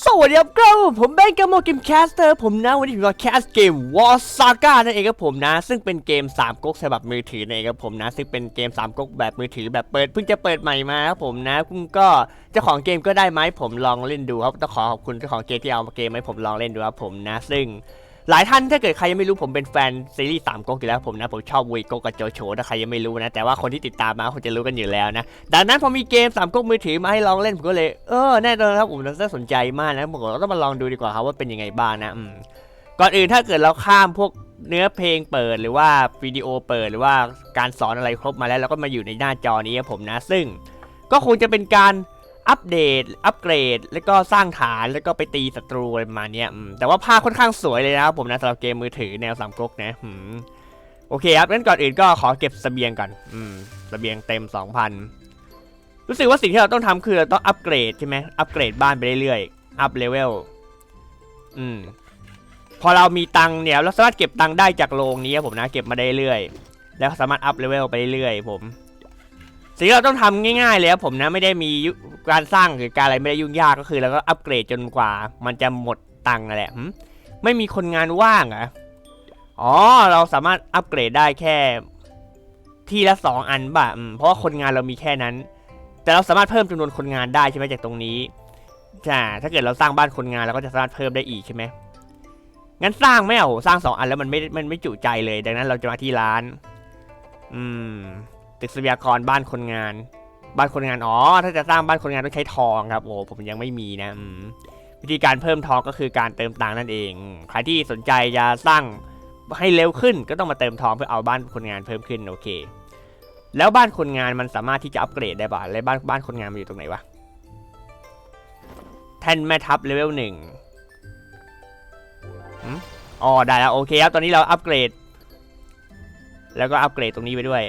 สวัสดีครับก็ผมแบงค์กามโมเกมแคสเตอร์ผมนะวันนี้ผมมาแคสเกมวอลซาก้านั่นเองครับผมนะ ซึ่งเป็นเกม3ก๊กฉบับมือถือนั่นเองครับผมนะ ซึ่งเป็นเกม3ก๊กแบบมือถือแบบเปิดเพิ่งจะเปิดใหม่มาครับผมนะคุณก็เจ้าของเกมก็ได้ไหมผมลองเล่นดูครับต้องขอขอบคุณเจ้าของเกมที่เอาเกมให้ผมลองเล่นดูครับผมนะ ซึ่ง หลายท่านถ้าเกิดใครยังไม่รู้ผมเป็นแฟนซีรีส์สามก๊กอยู่แล้วผมนะผมชอบวีโก๊กกับโจโฉถ้าใครยังไม่รู้นะแต่ว่าคนที่ติดตามมาคงจะรู้กันอยู่แล้วนะดังนั้นพอมีเกมสามก๊กมือถือมาให้ลองเล่นผมก็เลยเออแน่นอนครับผมน่าสนใจมากนะผมก็ต้องมาลองดูดีกว่าครับว่าเป็นยังไงบ้างนะก่อนอื่นถ้าเกิดเราข้ามพวกเนื้อเพลงเปิดหรือว่าวิดีโอเปิดหรือว่าการสอนอะไรครบมาแล้วเราก็มาอยู่ในหน้าจอนี้ครับผมนะ ซึ่งก็คงจะเป็นการ อัปเดต อัปเกรด แล้วก็สร้างฐาน แล้วก็ไปตีศัตรูอะไรประมาณเนี้ยแต่ว่าภาพค่อนข้างสวยเลยนะครับผมนะสำหรับเกมมือถือแนวสามก๊กนะโอเคครับงั้นก่อนอื่นก็ขอเก็บเสบียงก่อน อืมเสบียงเต็ม 2,000 รู้สึกว่าสิ่งที่เราต้องทำคือเราต้องอัปเกรดใช่ไหมอัปเกรดบ้านไปเรื่อยๆ อัพเลเวล อืม พอเรามีตังเนี่ยเราสามารถเก็บตังได้จากโรงนี้ครับผมนะ เก็บมาได้เรื่อย แล้วสามารถอัพเลเวลไปเรื่อยๆผม สิ่งที่เราต้องทำง่ายๆเลยครับผมนะไม่ได้มีการสร้างหรือการอะไรไม่ได้ยุ่งยากก็คือเราก็อัปเกรดจนกว่า มันจะหมดตังค์นั่นแหละไม่มีคนงานว่างเหรออ๋อเราสามารถอัปเกรดได้แค่ ที่ละสองอันบ่ะเพราะว่าคนงานเรามีแค่นั้น แต่เราสามารถเพิ่มจำนวนคนงานได้ใช่ไหมจากตรงนี้จ้าถ้าเกิดเราสร้างบ้านคนงานเราก็จะสามารถเพิ่มได้อีกใช่ไหมงั้นสร้างไม่เอาสร้างสองอันแล้วมันไม่มันไม่จุใจเลย ดังนั้นเราจะมาที่ร้าน อืม ตึกทรัพยากรบ้านคนงาน บ้านคนงานอ๋อถ้าจะสร้างบ้านคนงานต้องใช้ทองครับโอ้ผมยังไม่มีนะวิธีการเพิ่มทองก็คือการเติมตังนั่นเอง ใครที่สนใจจะสร้างให้เร็วขึ้นก็ต้องมาเติมทองเพื่อเอาบ้านคนงานเพิ่มขึ้นโอเค แล้วบ้านคนงานมันสามารถที่จะอัปเกรดได้ป่ะแล้วบ้านบ้านคนงานมันอยู่ตรงไหนวะแท่นแม่ทัพเลเวลหนึ่งอ๋อได้แล้วโอเคครับตอนนี้เราอัปเกรด แล้วก็อัปเกรดตรงนี้ไปด้วย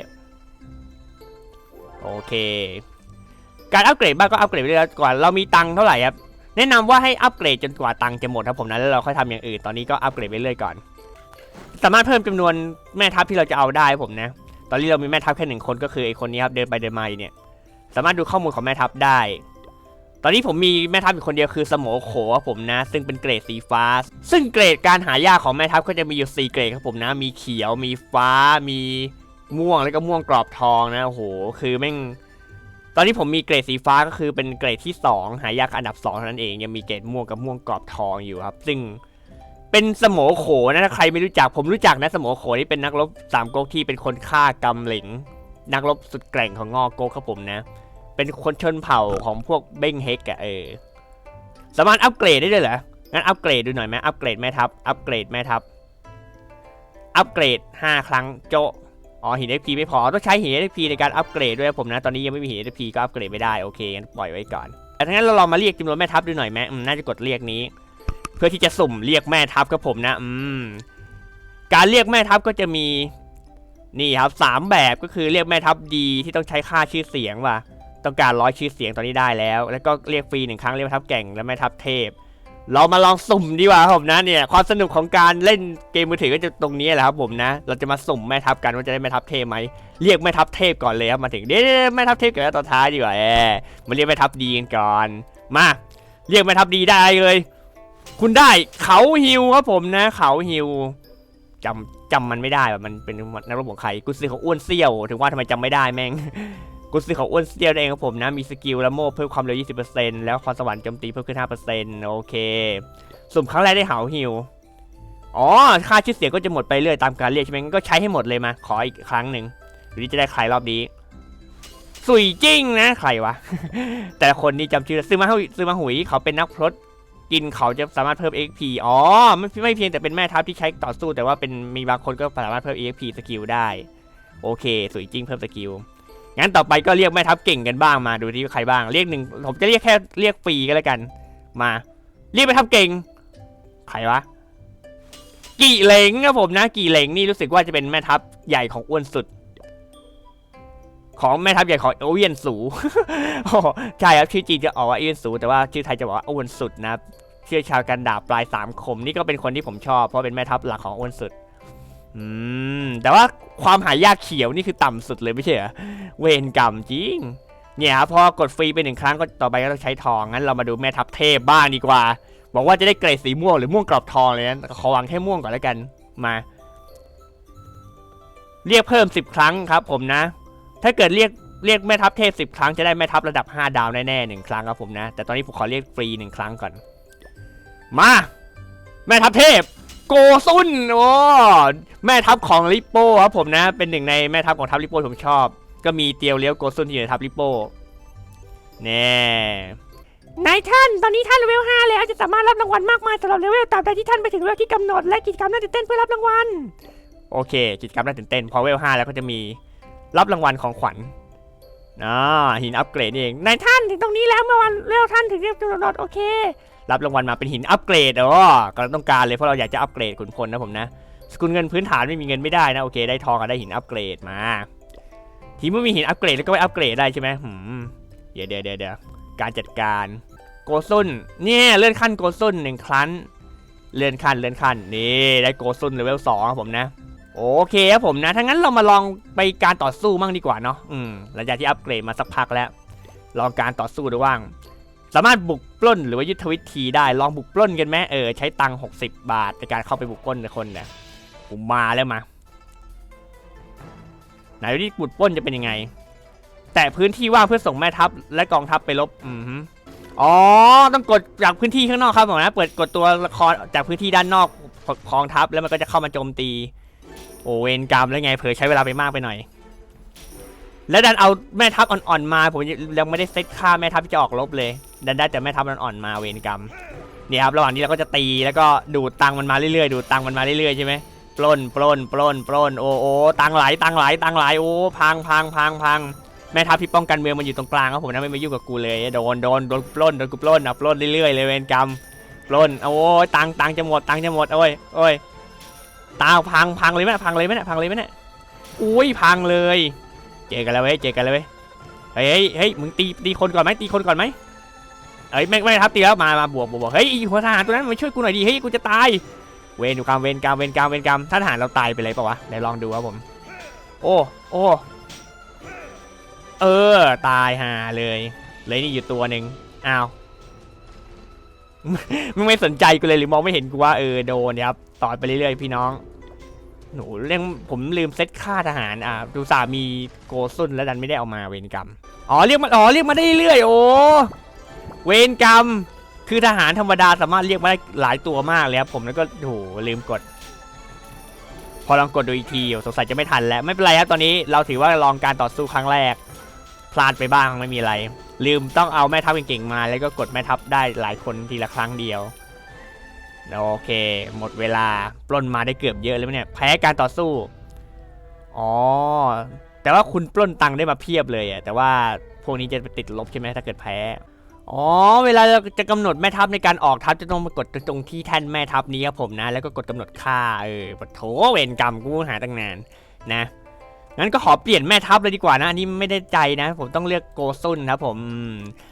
โอเค การอัปเกรดบ้างก็อัปเกรดไปเรื่อยๆก่อนเรามีตังค์เท่าไหร่ครับแนะนำว่าให้อัปเกรดจนกว่าตังค์จะหมดครับผมนะแล้วเราค่อยทำอย่างอื่นตอนนี้ก็อัปเกรดไปเรื่อยก่อน สามารถเพิ่มจำนวนแม่ทัพที่เราจะเอาได้ผมนะ ตอนนี้เรามีแม่ทัพแค่หนึ่งคนก็คือไอคนนี้ครับเดินไปเดินมาอยู่เนี่ยสามารถดูข้อมูลของแม่ทัพได้ ตอนนี้ผมมีแม่ทัพอีกคนเดียวคือสมโขครับผมนะ ซึ่งเป็นเกรดสีฟ้า ซึ่งเกรดการหายากของแม่ทัพก็จะมีอยู่สี่เกรดครับผมนะ มีเขียว มีฟ้า มี ม่วงแล้วก็ม่วงกรอบทองนะโอ้โหคือแม่งตอนนี้ผมมีเกรดสีฟ้าก็คือเป็นเกรดที่ 2 หายากอันดับ2เท่านั้นเองยังมีเกรดม่วงกับม่วงกรอบทองอยู่ครับ ซึ่งเป็นสมโขนะถ้าใครไม่รู้จักผมรู้จักนะสมโขนี่เป็นนักรบสามก๊กที่เป็นคนฆ่ากำเหลิง นักรบสุดแกร่งของงอก๊กครับผมนะ เป็นคนชนเผ่าของพวกเบ้งเฮกอะเออสามารถอัปเกรดได้ด้วยเหรองั้นอัปเกรดดูหน่อยไหมอัปเกรดแม่ทัพอัปเกรดแม่ทัพอัปเกรด 5 ครั้งโจะ อ๋อหิน XP ไม่พอต้องใช้หิน XP ในการอัปเกรดด้วยผมนะ ตอนนี้ยังไม่มีหิน XP ก็อัปเกรดไม่ได้โอเคงั้นปล่อยไว้ก่อนแต่ทั้างนั้นเราลองมาเรียกจำนวนแม่ทัพดูหน่อยไหมอืมน่าจะกดเรียกนี้ เพื่อที่จะสุ่มเรียกแม่ทัพครับผมนะอืมการเรียกแม่ทัพก็จะมีนี่ครับสามแบบก็คือเรียกแม่ทัพดีที่ต้องใช้ค่าชื่อเสียงว่ะต้องการร้อยชื่อเสียงตอนนี้ได้แล้ว แล้วก็เรียกฟรีหนึ่งครั้งเรียกแม่ทัพแก่งและแม่ทัพเทพ เรามาลองสุ่มดีกว่าครับผมนะเนี่ยความสนุกของการเล่นเกมมือถือก็จะตรงนี้แหละครับผมนะ เราจะมาสุ่มแม่ทัพกันว่าจะได้แม่ทัพเทพไหมเรียกแม่ทัพเทพก่อนเลยครับมาถึงเดี๋ยวแม่ทัพเทพเกิดตอนท้ายดีกว่าแอมมาเรียกแม่ทัพดีกันก่อนมาเรียกแม่ทัพดีได้เลย คุณได้เขาฮิวครับผมนะ เขาฮิวจำจำมันไม่ได้แบบมันเป็นนักรบของใครกุซื้อของอ้วนเซี่ยว ถึงว่าทำไมจำไม่ได้แม่ง กุซื้อของอ้วนเซียวนั่นเองครับผมนะ มีสกิลและโม่เพิ่มความเร็ว 20%แล้วความสวรรค์โจมตีเพิ่มขึ้น 5%โอเคสุ่มครั้งแรกได้เหาฮิวอ๋อ ค่าชื่อเสียงก็จะหมดไปเรื่อยตามการเรียกใช่ไหมก็ใช้ให้หมดเลยมา ขออีกครั้งหนึ่งหรือจะได้ใครรอบนี้ สุยจริงนะใครวะ แต่ละคนนี่จำชื่อซื้อมาหุยซื้อมาหุยเขาเป็นนักพรตกินเขาจะสามารถเพิ่ม XP อ๋อไม่ไม่เพียงแต่เป็นแม่ทัพที่ใช้ต่อสู้ แต่ว่าเป็นมีบางคนก็สามารถเพิ่ม XP สกิลได้ โอเคสวยจริงเพิ่มสกิล งั้นต่อไปก็เรียกแม่ทัพเก่งกันบ้างมาดูที่ใครบ้างเรียกหนึ่งผมจะเรียกแค่เรียกฟรีก็แล้วกัน มา เรียกแม่ทัพเก่ง ใครวะกี่เหลงครับผมนะกี่เหลงนี่รู้สึกว่าจะเป็นแม่ทัพใหญ่ของอ้วนสุด ของแม่ทัพใหญ่ของโอเวียนสูโอ้ใช่ครับชื่อจีนจะออกว่าเอียนสู แต่ว่าชื่อไทยจะบอกว่าอ้วนสุดนะเชี่ยวชาญการดาบปลายสามคมนี่ก็เป็นคนที่ผมชอบเพราะเป็นแม่ทัพหลักของอ้วนสุด อืม แต่ว่าความหายากเขียวนี่คือต่ำสุดเลยไม่ใช่เหรอ เวรกรรมจริง เนี่ยครับพอกดฟรีไปหนึ่งครั้งก็ต่อไปก็ต้องใช้ทอง งั้นเรามาดูแม่ทัพเทพบ้างดีกว่า บอกว่าจะได้เกรดสีม่วงหรือม่วงกรอบทองเลยนะขอวางแค่ม่วงก่อนแล้วกัน มา เรียกเพิ่ม10ครั้งครับ ผมนะ ถ้าเกิดเรียกเรียกแม่ทัพเทพ10ครั้งจะได้แม่ทัพระดับ5ดาวแน่ๆหนึ่งครั้งครับผมนะ แต่ตอนนี้ผมขอเรียกฟรีหนึ่งครั้งก่อน มา แม่ทัพเทพ กซุนโอ้แม่ทัพของลิปโป้ครับผมนะ เป็นหนึ่งในแม่ทัพของทัพลิปโป้ผมชอบ ก็มีเตียวเลี้ยวโกซุนที่อยู่ในทัพลิปโป้แน่นายท่าน ตอนนี้ท่านเลเวล5แล้วจะสามารถรับรางวัลมากมายสำหรับเลเวลตามใดที่ท่านไปถึงเลเวลที่กำหนดและกิจกรรมน่าตื่นเต้นเพื่อรับรางวัลโอเค กิจกรรมน่าตื่นเต้นพอเลเวล5แล้วก็จะมีรับรางวัลของขวัญอ่าหินอัปเกรดนี่เองนายท่านถึงตรงนี้แล้วเมื่อวันเร็วท่านถึงเรียบกำหนดโอเค รับรางวัลมาเป็นหินอัปเกรดอ๋อก็ต้องการเลยเพราะเราอยากจะอัปเกรดขุนพลนะผมนะสกุลเงินพื้นฐานไม่มีเงินไม่ได้นะโอเคได้ทองกับได้หินอัปเกรดมา ทีเมื่อมีหินอัปเกรดแล้วก็ไปอัปเกรดได้ใช่ไหมหืมเดี๋ยวเดี๋ยวเดี๋ยวเดี๋ยวการจัดการโกซุนเนี่ยเลื่อนขั้นโกซุนหนึ่งครั้งเลื่อนขั้นเลื่อนขั้นนี่ได้โกซุนเลเวลสองครับผมนะ โอเคครับผมนะถ้างั้นเรามาลองไปการต่อสู้มั่งดีกว่าเนาะอืมหลังจากที่อัปเกรดมาสักพักแล้ว ลองการต่อสู้ดูว่าง สามารถบุกปล้นหรือว่ายุทธวิธีได้ลองบุกปล้นกันไหมเออใช้ตังค์60บาทในการเข้าไปบุกปล้นคนเนี่ยผมมาแล้วมาไหนดูที่บุกปล้นจะเป็นยังไง แต่พื้นที่ว่างเพื่อส่งแม่ทัพและกองทัพไปรบอือฮึอ๋อต้องกดจากพื้นที่ข้างนอกครับผมนะเปิดกดตัวละครจากพื้นที่ด้านนอกกองทัพแล้วมันก็จะเข้ามาโจมตี โอเวนกรรมแล้วไงเผลอใช้เวลาไปมากไปหน่อย แล้วดันเอาแม่ทัพอ่อนๆมาผมยังไม่ได้เซตค่าแม่ทัพที่จะออกรบเลย ดันได้แต่แม่ทัพอ่อนๆมาเวนกรรมเนี่ยครับระหว่างนี้เราก็จะตีแล้วก็ดูดตังค์มันมาเรื่อยๆดูดตังค์มันมาเรื่อยๆใช่ไหมปล้นปล้นปล้นปล้นโอ้โอ้ตังค์ไหลตังค์ไหลตังค์ไหลโอ้พังพังพังพังแม่ทัพที่ป้องกันเมืองมันอยู่ตรงกลางครับผมนะไม่มายุ่งกับกูเลยโดนโดนโดนปล้นโดนกูปล้นอะปล้นเรื่อยๆเลยเวนกรรมปล้นโอ้ยตังค์ตังค์จะหมดตังค์จะหมดโอ้ยโอ้ยตาพังพังเลยไหมพังเลยไหมเนี่ยพังเลยไหมเนี่ยอุ้ยพังเลย จอกันแล้วเว้ยเจอกันแล้วเว้ยเฮ้ยเฮ้ยมึงตีตีคนก่อนไหมตีคนก่อนไหมเอ้ยไม่ไม่ครับตีแล้วมามาบวกบวกบวกเฮ้ยหัวทหารตัวนั้นมาช่วยกูหน่อยดิเฮ้ยกูจะตายเวรอยู่กรรมเวรกรรมเวรกรรมเวรกรรมถ้าทหารเราตายไปเลยเปล่าวะไหนลองดูครับผม โอ้โอ้เออตายห่าเลยเลยนี่อยู่ตัวหนึ่งอ้าวมึงไม่สนใจกูเลยหรือมองไม่เห็นกูว่าเออโดนนะครับต่อไปเรื่อยๆพี่น้อง หนูเรื่องผมลืมเซตค่าทหารอะดูสามีโกซุนแล้วดันไม่ได้เอามาเวรกรรมอ๋อเรียกมาอ๋อเรียกมาได้เรื่อยโอ้เวรกรรม คือทหารธรรมดาสามารถเรียกมาได้หลายตัวมากเลยครับผมแล้วก็โหลืมกด พอลองกดดูอีกทีสงสัยจะไม่ทันแล้วไม่เป็นไรครับตอนนี้เราถือว่าลองการต่อสู้ครั้งแรก พลาดไปบ้างไม่มีอะไร ลืมต้องเอาแม่ทัพเก่งๆมา แล้วก็กดแม่ทัพได้หลายคนทีละครั้งเดียว โอเค หมดเวลาปล้นมาได้เกือบเยอะเลยเนี่ยแพ้การต่อสู้ อ๋อ แต่ว่าคุณปล้นตังค์ได้มาเพียบเลยอะแต่ว่าพวกนี้จะไปติดลบใช่ไหมถ้าเกิดแพ้ อ๋อ เวลาเราจะกำหนดแม่ทัพในการออกทัพจะต้องมากดตรงที่แท่นแม่ทัพนี้ครับผมนะ แล้วก็กดกำหนดค่าเออปะโถเวรกรรมกูหาตั้งนานนะงั้นก็ขอเปลี่ยนแม่ทัพเลยดีกว่านะ อันนี้ไม่ได้ใจนะ ผมต้องเลือกโกซุนครับผม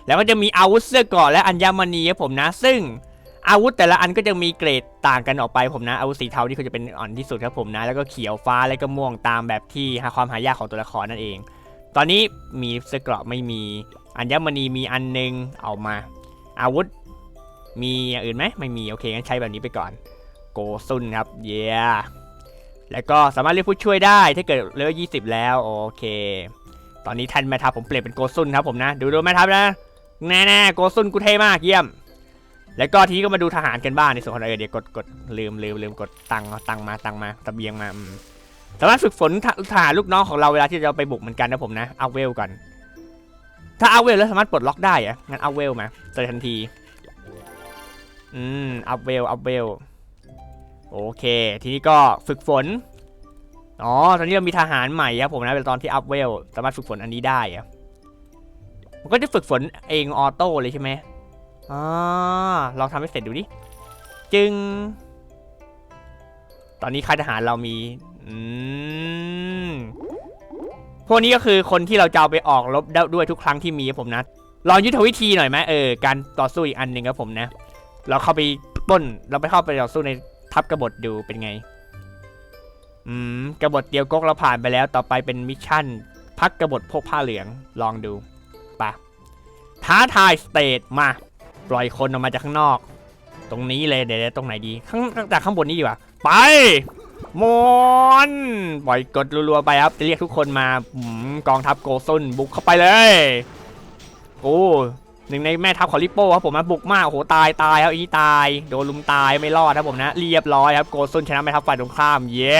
แล้วก็จะมีอาวุธเสื้อกราะและอัญมณีครับผมนะ ซึ่ง อาวุธแต่ละอันก็จะมีเกรดต่างกันออกไปผมนะอาวุธสีเทาที่เขาจะเป็นอ่อนที่สุดครับผมนะ แล้วก็เขียวฟ้าแล้วก็ม่วงตามแบบที่หาความหายากของตัวละครนั่นเอง ตอนนี้มีเสื้อเกราะไม่มีอัญมณีมีอันนึงเอามา อาวุธ มีอย่างอื่นไหมไม่มีโอเคงั้นใช้แบบนี้ไปก่อน โกซุนครับเย้แล้วก็สามารถเรียกผู้ช่วยได้ถ้าเกิดเลเวล20 แล้วโอเค ตอนนี้แทนแม่ทัพผมเปลี่ยนเป็นโกซุนครับผมนะ ดูดูแม่ทัพนะแน่ๆโกซุนกูเท่มากเยี่ยม แล้วก็ทีนี้ก็มาดูทหารกันบ้างในส่วนของเออเดี๋ยวกดกดลืมลืมลืมกดตังตังมาตังมาตะเบียงมาสามารถฝึกฝนทหารลูกน้องของเราเวลาที่เราไปบุกเหมือนกันนะผมนะเอาเวลก่อน ถ้าเอาเวลแล้วสามารถปลดล็อกได้อะงั้นเอาเวลมาเจอทันที อืมอัพเวลอัพเวลโอเค ทีนี้ก็ฝึกฝนอ๋อตอนนี้เรามีทหารใหม่ครับผมนะเป็นตอนที่อัพเวลสามารถฝึกฝนอันนี้ได้อะมันก็จะฝึกฝนเองออโต้เลยใช่ไหม อ่าลองทำให้เสร็จดูดิ จึง ตอนนี้ค่ายทหารเรามี อืม พวกนี้ก็คือคนที่เราจะเอาไปออกรบด้ด้วยทุกครั้งที่มีครับผมนะ ลองยุทธวิธีหน่อยไหมเออ การต่อสู้อีกอันหนึ่งครับผมนะ เราเข้าไปป้น เราไปเข้าไปต่อสู้ในทัพกบฏดูเป็นไง อืม กบฏเดียวกกเราผ่านไปแล้ว ต่อไปเป็นมิชชั่น พักกบฏพวกผ้าเหลือง ลองดูปะท้าทายสเตทมา ปล่อยคนออกมาจากข้างนอก ตรงนี้เลยเดี๋ยวตรงไหนดี ข้างจากข้างบนนี้ดีกว่า ไปมอนปล่อยกดรัวๆไปครับ จะเรียกทุกคนมาหืมกองทัพโกซุนบุกเข้าไปเลยโอ้หนึ่งในแม่ทัพของลิโป้ครับผมนะบุกมากโอ้โหตายตายครับอีตาย โดนลุมตายไม่รอดครับผมนะ เรียบร้อยครับโกซุนชนะแม่ทัพฝ่ายตรงข้ามเย้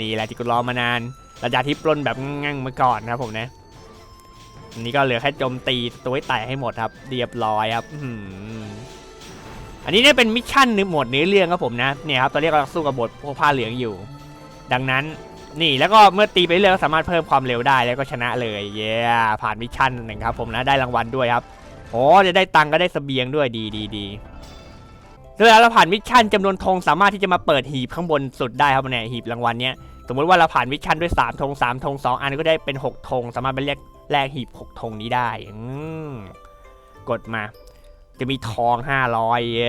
นี่แหละที่กูรอมานานหลังจากที่ปล้นแบบงั่งมาก่อนนะครับผมนะ อันนี้ก็เหลือแค่โจมตีตัวให้แตกให้หมดครับ เรียบร้อยครับอันนี้เนี่ยเป็นมิชชั่นหนึ่งหมวดเนื้อเรื่องครับผมนะเนี่ยครับตอนนี้กำลังสู้กับบทพวกผ้าเหลืองอยู่ ดังนั้นนี่แล้วก็เมื่อตีไปเรื่อยก็สามารถเพิ่มความเร็วได้แล้วก็ชนะเลยเย้ผ่านมิชชั่นหนึ่งครับผมนะได้รางวัลด้วยครับโอ้จะได้ตังก็ได้เสบียงด้วยดีดีดีเวลาเราผ่านมิชชั่นจำนวนธงสามารถที่จะมาเปิดหีบข้างบนสุดได้ครับเนี่ยหีบรางวัลเนี้ยสมมติว่าเราผ่านมิชชั่นด้วย3ธง3ธง2 อันก็ได้เป็น 6ธงสามารถไปเรียก แลกหีบ6ธงนี้ได้กดมา จะมีทอง500เย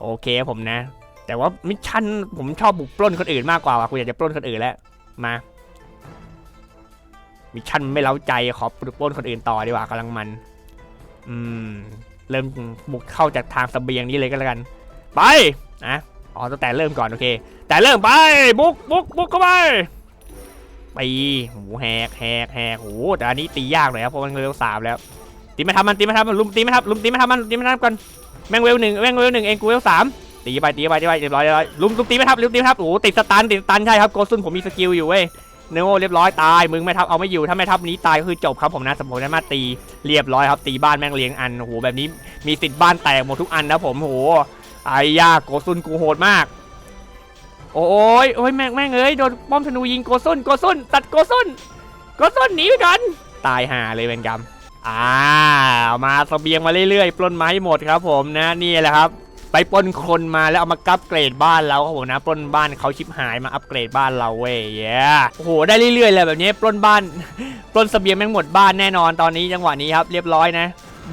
โอเคผมนะ แต่ว่ามิชชั่นผมชอบบุกปล้นคนอื่นมากกว่าว่ะกูอยากจะปล้นคนอื่นแล้วมามิชชั่นไม่เล้าใจขอบุกปล้นคนอื่นต่อดีกว่ากำลังมัน อืม เริ่มบุกเข้าจากทางเสบียงนี้เลยก็แล้วกัน ไปนะอ๋อตั้งแต่เริ่มก่อนโอเค แต่เริ่มไปบุกบุกบุกเข้าไป ปโหแหกแหกแหกโหแต่อันนี้ตียากหน่อยครับเพราะมันเร็วสามแล้ว ตีไม่ทำมันตีไม่ทำมันลุมตีไม่ทำลุมตีไม่ทำมันตีไม่ทำกันแม่งเวลหนึ่งแม่งเวลหนึ่งเองกูเวลสามตีไปตีไปตีไปเรียบร้อยเรียบร้อยลุมลุมตีไม่ทับลุมตีไม่ทับโอ้ติดสตันติดสตันใช่ครับโกซุนผมมีสกิลอยู่เว้ยเนโอเรียบร้อยตายมึงไม่ทับเอาไม่อยู่ถ้าไม่ทับนี้ตายก็คือจบครับผมนะสมมติสามาตีเรียบร้อยครับตีบ้านแม่งเลี้ยงอันโอ้โหแบบนี้มีสิทธิ์บ้านแตกหมดทุกอันนะผมโอ้โหไอ้ยาโกซุนกูโหดมาก โอ้ยโอ้ยแม่งแม่งเอ้ยโดนป้อมธนูยิงโกซุนโกซุนตัดโกซุนโกซุนหนีไปกันตายห่าเลยเป็นกรรมอ่าเอามาเสบียงมาเรื่อยๆปล้นมาให้หมดครับผมนะนี่แหละครับ ไปปล้นคนมาแล้วเอามาอัปเกรดบ้านเราครับผมนะปล้นบ้านเขาชิบหายมาอัปเกรดบ้านเราเว้ยเย้โอ้โหได้เรื่อยๆเลยแบบนี้ปล้นบ้านปล้นเสบียงแม่งหมดบ้านแน่นอนตอนนี้จังหวะนี้ครับเรียบร้อยนะ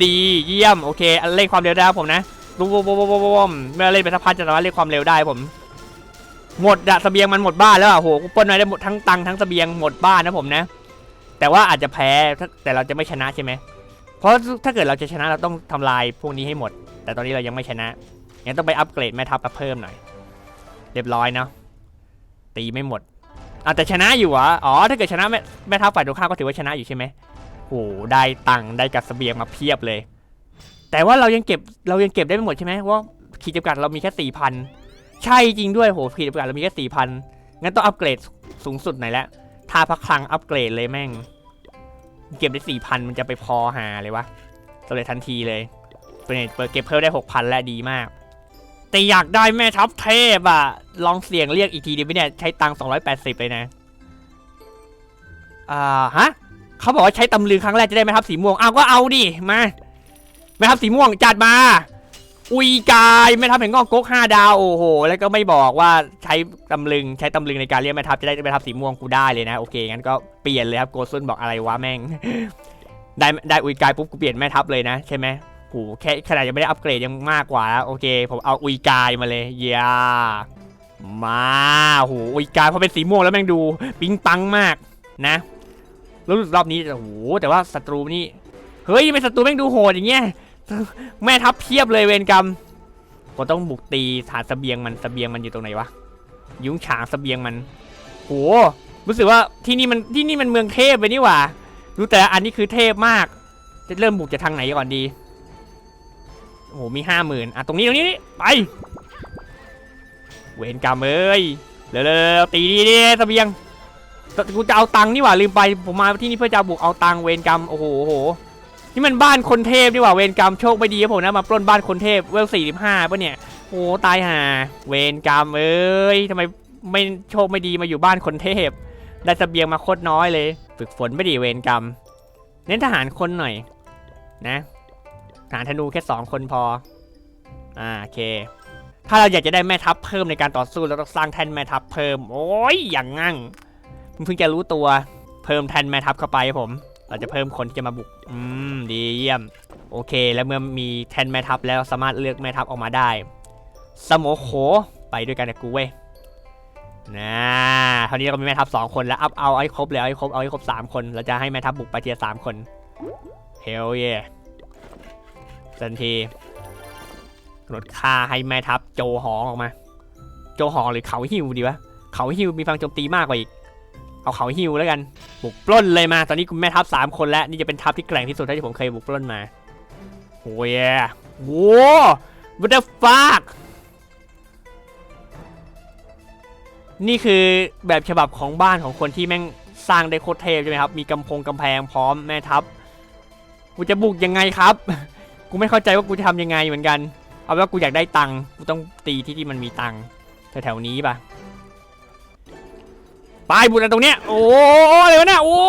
ดีเยี่ยมโอเคเร่งความเร็วได้ครับผมนะบูมบูมบูมบูมบูมเมื่อเล่นไปสักพักจะสามารถเร่งความเร็วได้ผม หมดอะเสบียงมันหมดบ้านแล้วอะโหกูปล้นมาได้หมดทั้งตังค์ทั้งสเสบียงหมดบ้านนะผมนะ แต่ว่าอาจจะแพ้แต่เราจะไม่ชนะใช่ไหมเพราะถ้าเกิดเราจะชนะเราต้องทำลายพวกนี้ให้หมด แต่ตอนนี้เรายังไม่ชนะงั้นต้องไปอัปเกรดแม่ทัพมาเพิ่มหน่อย เรียบร้อยเนาะตีไม่หมดอะแต่ชนะอยู่เหรออ๋อถ้าเกิดชนะแม่แม่ทัพฝ่ายตรงข้ามก็ถือว่าชนะอยู่ใช่ไหมโหได้ตังค์ได้กัดเสบียงมาเพียบเลย แต่ว่าเรายังเก็บเรายังเก็บได้ไม่หมดใช่ไหมว่าขีดจำกัดเรามีแค่สี่พัน ใช่จริงด้วยโหขีดจำกัดเรามีแค่สี่พันงั้นต้องอัปเกรดสูงสุดไหนแล้วทาพักคลังอัปเกรดเลยแม่ง เก็บได้สี่พันมันจะไปพอหาเลยวะสำเร็จทันทีเลยเปิดเปิดเก็บเพิ่มได้หกพันและดีมาก แต่อยากได้แม่ทัพเทพอะลองเสี่ยงเรียกอีกทีดีไหมเนี่ย ใช้ตังค์280เลยนะ อ่าฮะเขาบอกว่าใช้ตำลึงครั้งแรกจะได้แม่ทัพสีม่วงอ้าวก็เอาดิมาแม่ทัพสีม่วงจัดมา อุยกายแม่ทัพแห่งงอกก๊กห้าดาวโอ้โหแล้วก็ไม่บอกว่าใช้ตำลึงใช้ตำลึงในการเรียกแม่ทัพจะได้แม่ทัพสีม่วงกูได้เลยนะโอเคงั้นก็เปลี่ยนเลยครับโกซุนบอกอะไรวะแม่ง ได้ได้อุยกายปุ๊บกูเปลี่ยนแม่ทัพเลยนะใช่ไหมโหแค่ขนาดยังไม่ได้อัปเกรดยังมากกว่าโอเค ผมเอาอุยกายมาเลยเยียมาโหอุยกายพอเป็นสีม่วงแล้วแม่งดูปิ๊งปังมากนะแล้วรอบนี้โอ้โหแต่ว่าศัตรูนี่เฮ้ยไม่ศัตรูแม่งดูโหดอย่างเงี้ย แม่ทัพเพียบเลยเวรกรรมผมต้องบุกตีฐานเสบียงมันเสบียงมันอยู่ตรงไหนวะ ยุ้งฉางเสบียงมันโหรู้สึกว่าที่นี่มันที่นี่มันเมืองเทพไปนี่หว่ารู้แต่อันนี้คือเทพมาก จะเริ่มบุกจากทางไหนก่อนดีโอ้โหมีห้าหมื่นอะตรงนี้ตรงนี้นี่ไป เวรกรรมเอ้ยเร็วๆตีดีดิเสบียงกูจะเอาตังค์นี่หว่าลืมไปผมมาที่นี่เพื่อจะบุกเอาตังค์เวรกรรมโอ้โหโอ้โห นี่มันบ้านคนเทพดีกว่าเวรกรรมโชคไม่ดีครับผมนะมาปล้นบ้านคนเทพเวลสี่สิบห้าป่ะเนี่ยโอ้ตายห่าเวรกรรมเอ้ยทำไมไม่โชคไม่ดีมาอยู่บ้านคนเทพได้เสบียงมาโคตรน้อยเลย ฝึกฝนไม่ดีเวรกรรม เน้นทหารคนหน่อย นะทหารธนูแค่สองคนพอ อ่าโอเค ถ้าเราอยากจะได้แม่ทัพเพิ่มในการต่อสู้เราต้องสร้างแท่นแม่ทัพเพิ่ม โอ้ยอย่างงั้งเพิ่งจะรู้ตัวเพิ่มแท่นแม่ทัพเข้าไปครับผม เราจะเพิ่มคนที่จะมาบุก อืม ดีเยี่ยม โอเค แล้วเมื่อมีแทนแม่ทัพแล้วสามารถเลือกแม่ทัพออกมาได้สโมโคไปด้วยกันกับกูเว้ยนะเท่านี้เราก็มีแม่ทัพสองคนแล้วอัพเอาให้ครบเลยเอาให้ครบเอาให้ครบสามคน เราจะให้แม่ทัพบุกไปทีละสามคนเฮลเย่ทันทีลดค่าให้แม่ทัพโจหองออกมา โจหองหรือเขาฮิวดีวะ เขาฮิวมีฟังโจมตีมากกว่าอีก เอาเขาฮิวแล้วกันบุกปล้นเลยมา ตอนนี้คุณแม่ทัพสามคนแล้วนี่จะเป็นทัพที่แกร่งที่สุดที่ผมเคยบุกปล้นมาโอ้ยโว้ what the fuck นี่คือแบบฉบับของบ้านของคนที่แม่งสร้างได้โคตรเทพใช่ไหมครับ มีกำพงกำแพงพร้อมแม่ทัพ กูจะบุกยังไงครับ กูไม่เข้าใจว่ากูจะทำยังไงเหมือนกัน เอาว่ากูอยากได้ตังค์ กูต้องตีที่ที่มันมีตังค์แถวๆนี้ป่ะ ไปบุญตรงเนี้ยโอ้อะไรวะเนี่ยโอ้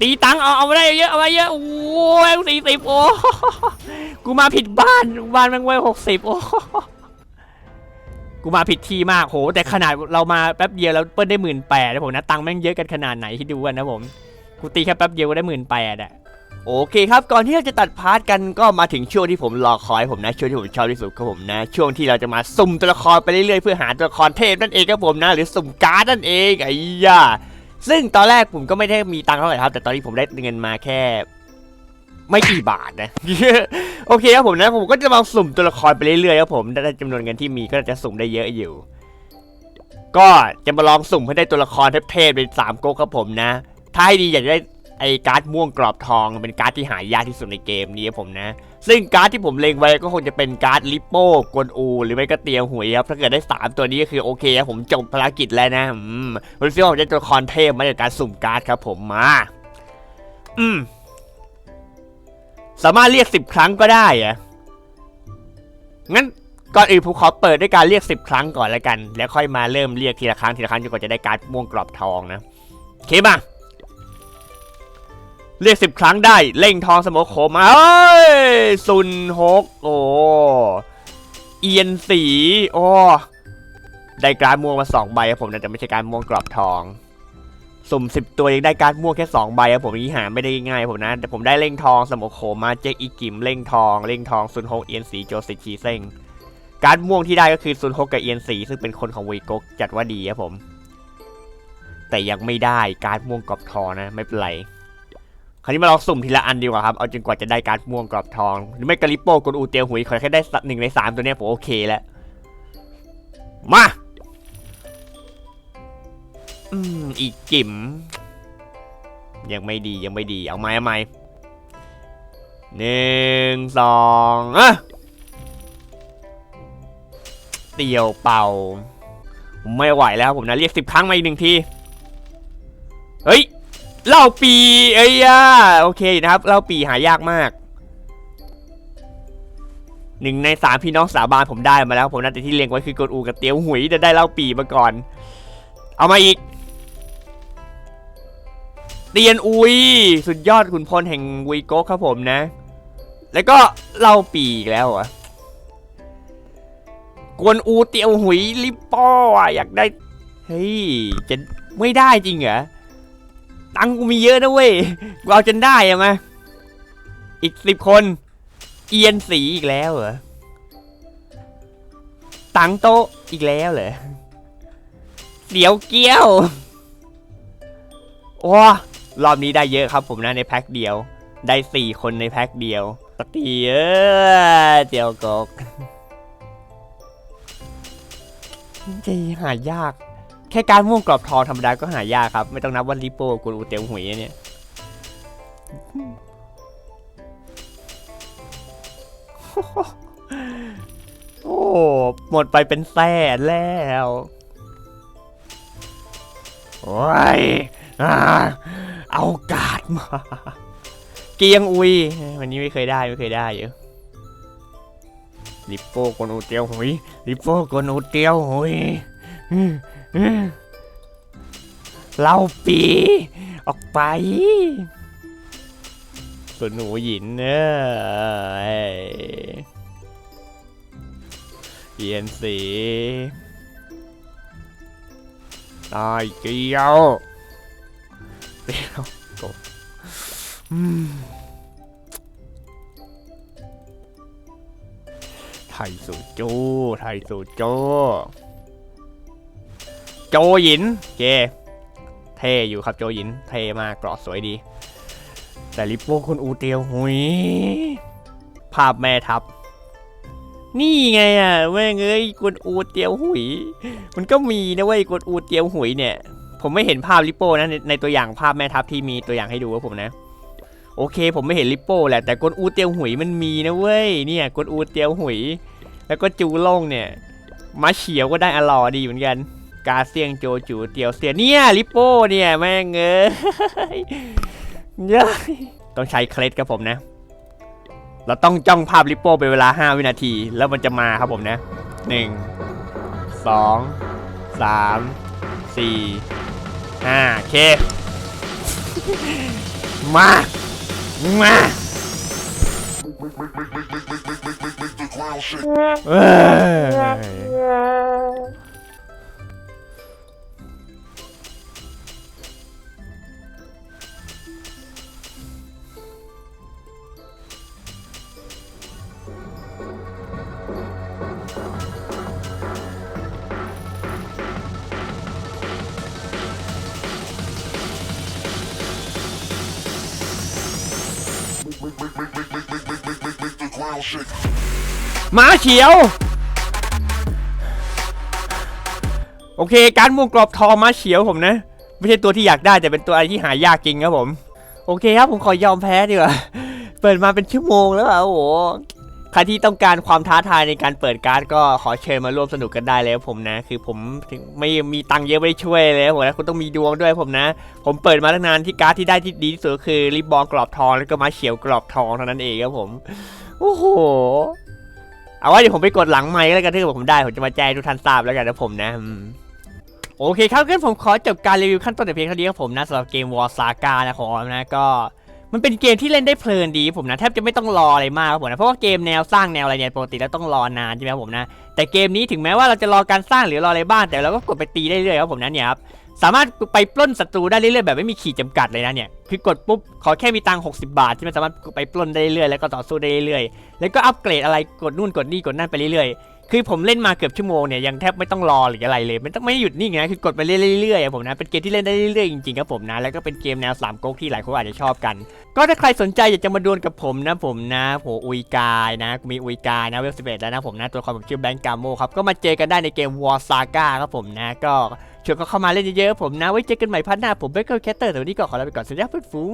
ตีตังค์เอาเอามาได้เยอะเอามาเยอะโอ้ยสี่สิบโอ้กูมาผิดบ้านบ้านแม่งไว้หกสิบโอ้กูมาผิดที่มากโหแต่ขนาดเรามาแป๊บเดียวแล้วเปิ้ลได้หมื่นแปดนะผมนะตังค์แม่งเยอะกันขนาดไหนคิดดูกันนะผมกูตีแค่แป๊บเดียวก็ได้หมื่นแปดอะ โอเคครับก่อนที่เราจะตัดพาร์ทกันก็มาถึงช่วงที่ผมรอคอยผมนะช่วงที่ผมชอบที่สุดครับผมนะ ช่วงที่เราจะมาสุ่มตัวละครไปเรื่อยๆเพื่อหาตัวละครเทพนั่นเองครับผมนะ หรือสุ่มการ์ดนั่นเองไอ้ย่าซึ่งตอนแรกผมก็ไม่ได้มีตังค์เท่าไหร่ครับ แต่ตอนนี้ผมได้เงินมาแค่ ไม่กี่บาทนะ โอเคครับผมนะผมก็จะมาสุ่มตัวละครไปเรื่อยๆครับผมได้จำนวนเงินที่มีก็จะสุ่มได้เยอะอยู่ ก็จะมาลองสุ่มให้ได้ตัวละครเทพๆเป็นสามก๊กครับผมนะถ้าให้ดีอยากได้ ไอการ์ดม่วงกรอบทองเป็นการ์ดที่หายากที่สุดในเกมนี้ครับผมนะ ซึ่งการ์ดที่ผมเล็งไว้ก็คงจะเป็นการ์ดลิปโป้กวนอู หรือไม่ก็เตียงหวยครับถ้าเกิดได้ 3 ตัวนี้ก็คือโอเคครับผมจบภารกิจแล้วนะอืมผมเชื่อว่าผมจะตัวละครเทพมาจากการสุ่มการ์ดครับผมมา อืม สามารถเรียก 10 ครั้งก็ได้อะงั้นก่อนอื่นผมขอเปิดด้วยการเรียก 10 ครั้งก่อนแล้วกัน แล้วค่อยมาเริ่มเรียกทีละครั้งทีละครั้งจนกว่าจะได้การ์ดม่วงกรอบทองนะโอเคป่ะ เรียกสิบครั้งได้เล่งทองสมโคมาเอ้ยซุนฮกโอ้เอียนสีโอ้ได้การม่วงมาสองใบครับผมนะแต่ไม่ใช่การม่วงกรอบทอง สุ่มสิบตัวยังได้การม่วงแค่สองใบครับผมนี่หาไม่ได้ง่ายผมนะแต่ผมได้เล่งทองสมโคมาเจคอีกิมเล่งทองเล่งทองซุนฮกเอียนสีโจสิชีเซ้งการม่วงที่ได้ก็คือซุนฮกกับเอียนสีซึ่งเป็นคนของวีกกจัดว่าดีครับผม แต่ยังไม่ได้การม่วงกรอบทองนะไม่เป็นไร คราวนี้มาลองสุ่มทีละอันดีกว่าครับ เอาจนกว่าจะได้การม่วงกรอบทอง หรือไม่กะลิโป้กดอูเตียวหุยขอแค่ได้สักหนึ่งในสามตัวเนี้ยผมโอเคแล้ว มา อืม อีกจิ๋มยังไม่ดียังไม่ดี เอาไหมเอาไหมหนึ่งสองอะเตียวเป่า ไม่ไหวแล้วผมนะ เรียกสิบครั้งมาอีกหนึ่งที เฮ้ย เหล้าปีเอ้ยอะโอเคนะครับเหล้าปีหายากมากหนึ่งในสามพี่น้องสาบานผมได้มาแล้ว ผมน่าจะที่เลี้ยงไว้คือกดอูกับเตียวหุยจะได้เหล้าปีมาก่อน เอามาอีก เตียนอุยสุดยอดขุนพลแห่งวุยโก๊กครับผมนะ แล้วก็เหล้าปีอีกแล้วอะกวนอูเตียวหุยลิปป้ออยากได้ เฮ้ยจะไม่ได้จริงเหรอ ตังกูมีเยอะนะเว้ย กูเอาจนได้อะมา อีกสิบคน เอียนสีอีกแล้วเหรอ ตังโตอีกแล้วเหรอเดี๋ยวเกี้ยวโอ้รอบนี้ได้เยอะครับผมนะในแพ็คเดียว ได้สี่คนในแพ็คเดียวสตีเออเจียวกกจหายาก แค่การม่วงกรอบทองธรรมดาก็หายากครับ ไม่ต้องนับว่าลิโป้กูรูเตียวหุยเนี่ยโอ้หมดไปเป็นแสนแล้วโอ้ยอเอากาดมา เกียงอุยวันนี้ไม่เคยได้ไม่เคยได้อยู่ลิปโป้กนูเตียวหุยลิปโป้กนูเตียวหุย เล่าปี ออกไปส่วนหนูหยินเนอเยียนสีตายเกียวเดียวกบไทยสูโจไทยสูโจ โจหยินเคเท่อยู่ครับโจหยินเท่มากเกราะสวยดี แต่ลิปโป้คนอูเตียวหุยภาพแม่ทัพนี่ไงอะแม่งเอ้ยกวนอูเตียวหุย มันก็มีนะเว้ยกวนอูเตียวหุยเนี่ย ผมไม่เห็นภาพลิปโป้นะในในตัวอย่างภาพแม่ทัพที่มีตัวอย่างให้ดูครับผมนะ โอเค ผมไม่เห็นลิปโป้แหละแต่กวนอูเตียวหุยมันมีนะเว้ยเนี่ยกวนอูเตียวหุย แล้วก็จูล่งเนี่ยมาเฉียวก็ได้อร่อดีเหมือนกัน กาเซียงโจจูเตียวเซียเนี่ยลิปโป้เนี่ยแม่งเอ้ยต้องใช้เคล็ดครับผมนะ เราต้องจ้องภาพลิปโป้เป็นเวลา 5 วินาที แล้วมันจะมาครับผมนะ 1 2 3 4 5โอเค มา มา Make, make, make, มาเขียว โอเค การม่วงกรอบทองม้าเขียวผมนะ ไม่ใช่ตัวที่อยากได้แต่เป็นตัวอะไรที่หายากจริงครับผม โอเคครับผมขอยอมแพ้ดีกว่าเปิดมาเป็นชั่วโมงแล้วอะโอ้โหใครที่ต้องการความท้าทายในการเปิดการ์ดก็ขอเชิญมาร่วมสนุกกันได้เลยครับผมนะ คือผมถึงไม่มีตังค์เยอะไม่ช่วยเลยครับผมนะคุณต้องมีดวงด้วยผมนะ ผมเปิดมาตั้งนานที่การ์ดที่ได้ที่ดีที่สุดคือริบบอลกรอบทองแล้วก็ม้าเขียวกรอบทองเท่านั้นเองครับผม โอ้โห เอาไว้เดี๋ยวผมไปกดหลังไมค์แล้วกันถ้าเกิดผมได้ผมจะมาแจ้งทุกท่านทราบแล้วกันนะผมนะโอเคครับงั้นผมขอจบการรีวิวขั้นต้นแต่เพียงเท่านี้ครับผมนะสำหรับเกม War Saga นะของผมนะก็มันเป็นเกมที่เล่นได้เพลินดีผมนะแทบจะไม่ต้องรออะไรมากครับผมนะเพราะว่าเกมแนวสร้างแนวอะไรเนี่ยปกติแล้วต้องรอนานใช่ไหมครับผมนะแต่เกมนี้ถึงแม้ว่าเราจะรอการสร้างหรือรออะไรบ้างแต่เราก็กดไปตีได้เรื่อยครับผมนะเนี่ยครับ สามารถไปปล้นศัตรูได้เรื่อยๆแบบไม่มีขีดจำกัดเลยนะเนี่ยคือกดปุ๊บขอแค่มีตังค์60 บาทที่มันสามารถไปปล้นได้เรื่อยๆแล้วก็ต่อสู้ได้เรื่อยๆแล้วก็อัปเกรดอะไรกดนู่นกดนี่กดนั่นไปเรื่อยๆ คือผมเล่นมาเกือบชั่วโมงเนี่ยยังแทบไม่ต้องรอหรืออะไรเลยมันต้องไม่หยุดนิ่งนะคือกดไปเรื่อยๆอะผมนะเป็นเกมที่เล่นได้เรื่อยๆจริงๆครับผมนะแล้วก็เป็นเกมแนวสามก๊กที่หลายคนอาจจะชอบกันก็ถ้าใครสนใจอยากจะมาดวลกับผมนะผมนะโหอุยกายนะมีอุยกายนะเวลสิบเอ็ดแล้วนะผมนะตัวละครผมชื่อแบงก์กาโมครับก็มาเจอกันได้ในเกม War Saga ครับผมนะก็ ชวนก็เข้ามาเล่นเยอะๆผมนะไว้เจอกันใหม่พัฒนาผมเบเกอร์แคตเตอร์แต่วันนี้ก็ขอลาไปก่อนสวัสดีครับเพื่อนฝูง